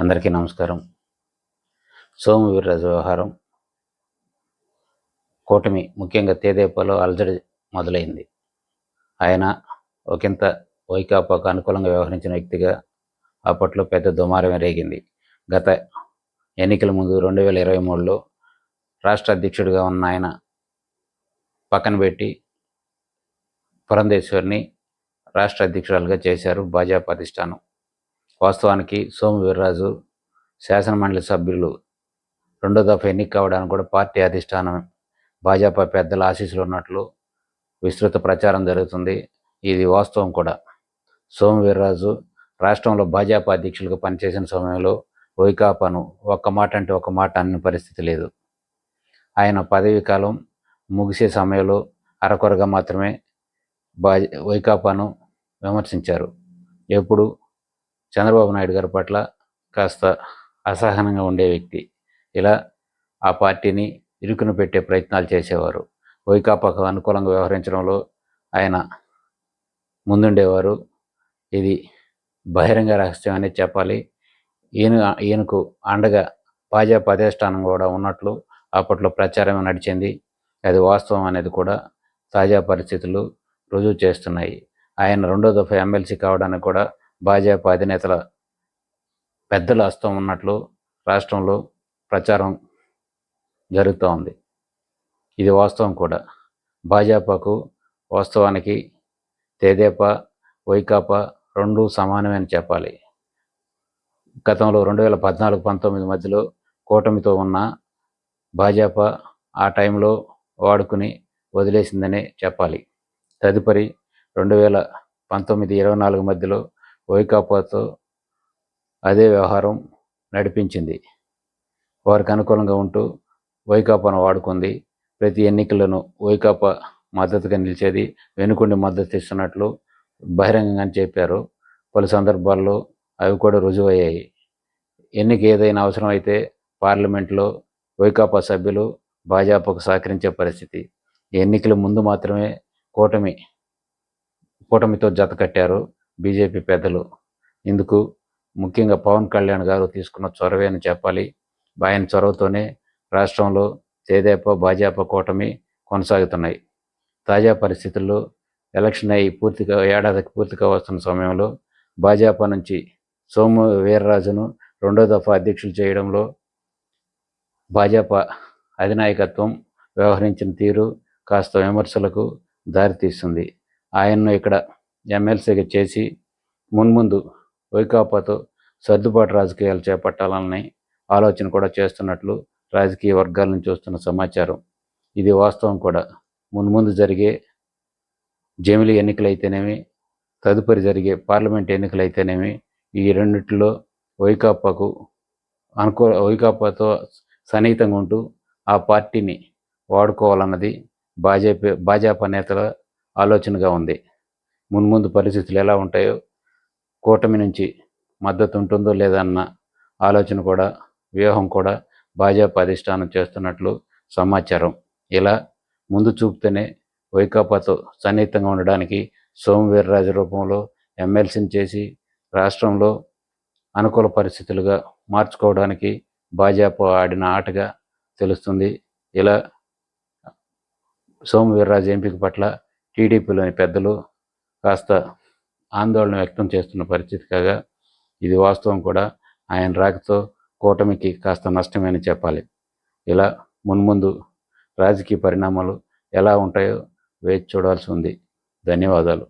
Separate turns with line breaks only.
అందరికీ నమస్కారం. సోము వ్యవహారం. కూటమి ముఖ్యంగా తేదేపాలో అలజడి మొదలైంది. ఆయన ఒకంత వైకాపాకు అనుకూలంగా వ్యవహరించిన వ్యక్తిగా అప్పట్లో పెద్ద దుమారం రేగింది. గత ఎన్నికల ముందు రెండు వేల ఇరవై మూడులో రాష్ట్ర అధ్యక్షుడిగా ఉన్న ఆయన పక్కన పెట్టి పురంధేశ్వరిని రాష్ట్ర అధ్యక్షురాలుగా చేశారు భాజపా అధిష్టానం. వాస్తవానికి సోము వీర్రాజు శాసనమండలి సభ్యులు రెండో దఫా ఎన్నిక కావడానికి కూడా పార్టీ అధిష్టానం భాజపా పెద్దల ఆశీస్సులు ఉన్నట్లు విస్తృత ప్రచారం జరుగుతుంది. ఇది వాస్తవం కూడా. సోము వీర్రాజు రాష్ట్రంలో భాజపా అధ్యక్షులుగా పనిచేసిన సమయంలో వైకాపాను ఒక్క మాట అంటే ఒక మాట అన్న పరిస్థితి లేదు. ఆయన పదవీ కాలం ముగిసే సమయంలో అరకొరగా మాత్రమే బా వైకాపాను విమర్శించారు. ఎప్పుడు చంద్రబాబు నాయుడు గారి పట్ల కాస్త అసహనంగా ఉండే వ్యక్తి. ఇలా ఆ పార్టీని ఇరుకును పెట్టే ప్రయత్నాలు చేసేవారు. వైకాపాకు అనుకూలంగా వ్యవహరించడంలో ఆయన ముందుండేవారు. ఇది బహిరంగ రహస్యం అనేది చెప్పాలి. ఈయన ఈయనకు అండగా భాజపా అధిష్టానం కూడా ఉన్నట్లు అప్పట్లో ప్రచారం నడిచింది. అది వాస్తవం అనేది కూడా తాజా పరిస్థితులు రుజువు చేస్తున్నాయి. ఆయన రెండో దఫా ఎమ్మెల్సీ కావడానికి కూడా భాజపా అధినేతల పెద్దల హస్తం ఉన్నట్లు రాష్ట్రంలో ప్రచారం జరుగుతూ ఉంది. ఇది వాస్తవం కూడా. భాజపాకు వాస్తవానికి తెదేపా వైకాపా రెండు సమానమే అని చెప్పాలి. గతంలో రెండు వేల పద్నాలుగు పంతొమ్మిది మధ్యలో కూటమితో ఉన్న భాజపా ఆ టైంలో వాడుకుని వదిలేసిందనే చెప్పాలి. తదుపరి రెండు వేల పంతొమ్మిది ఇరవై నాలుగు మధ్యలో వైకాపాతో అదే వ్యవహారం నడిపించింది. వారికి అనుకూలంగా ఉంటూ వైకాపాను వాడుకుంది. ప్రతి ఎన్నికలను వైకాపా మద్దతుగా నిలిచేది వెనుకుండి మద్దతు ఇస్తున్నట్లు బహిరంగంగా చెప్పారు. పలు సందర్భాల్లో అవి కూడా రుజువయ్యాయి. ఎన్నిక ఏదైనా అవసరం అయితే పార్లమెంట్లో వైకాపా సభ్యులు భాజపాకు సహకరించే పరిస్థితి. ఎన్నికల ముందు మాత్రమే కూటమి కూటమితో జత కట్టారు. బీజేపీ పెద్దలు. ఇందుకు ముఖ్యంగా పవన్ కళ్యాణ్ గారు తీసుకున్న చొరవే అని చెప్పాలి. ఆయన చొరవతోనే రాష్ట్రంలో తేదేప భాజపా కూటమి కొనసాగుతున్నాయి. తాజా పరిస్థితుల్లో ఎలక్షన్ అయి పూర్తిగా ఏడాదికి పూర్తిగా వస్తున్న సమయంలో భాజపా నుంచి సోము వీర్రాజును రెండో దఫా అధ్యక్షులు చేయడంలో భాజపా అధినాయకత్వం వ్యవహరించిన తీరు కాస్త విమర్శలకు దారితీస్తుంది. ఆయన్ను ఇక్కడ ఎమ్మెల్సీగా చేసి మున్ముందు వైకాపాతో సర్దుబాటు రాజకీయాలు చేపట్టాలని ఆలోచన కూడా చేస్తున్నట్లు రాజకీయ వర్గాల నుంచి వస్తున్న సమాచారం. ఇది వాస్తవం కూడా. మున్ముందు జరిగే జమిలి ఎన్నికలైతేనేమి తదుపరి జరిగే పార్లమెంట్ ఎన్నికలైతేనేమి ఈ రెండిట్లో వైకాపాకు అనుకూ వైకాపాతో సన్నిహితంగా ఉంటూ ఆ పార్టీని వాడుకోవాలన్నది భాజపా భాజపా నేతల ఆలోచనగా ఉంది. మున్ముందు పరిస్థితులు ఎలా ఉంటాయో కూటమి నుంచి మద్దతు ఉంటుందో లేదన్న ఆలోచన కూడా వ్యూహం కూడా భాజపా అధిష్టానం చేస్తున్నట్లు సమాచారం. ఇలా ముందు చూపుతూనే వైకాపాతో సన్నిహితంగా ఉండడానికి సోమవీర్రాజు రూపంలో ఎమ్మెల్సీని చేసి రాష్ట్రంలో అనుకూల పరిస్థితులుగా మార్చుకోవడానికి భాజపా ఆడిన ఆటగా తెలుస్తుంది. ఇలా సోమవీర్రాజు ఎంపిక పట్ల టీడీపీలోని పెద్దలు కాస్త ఆందోళన వ్యక్తం చేస్తున్న పరిస్థితి కాగా ఇది వాస్తవం కూడా. ఆయన రాకతో కూటమికి కాస్త నష్టమని చెప్పాలి. ఇలా మున్ముందు రాజకీయ పరిణామాలు ఎలా ఉంటాయో వేచి చూడాల్సి ఉంది. ధన్యవాదాలు.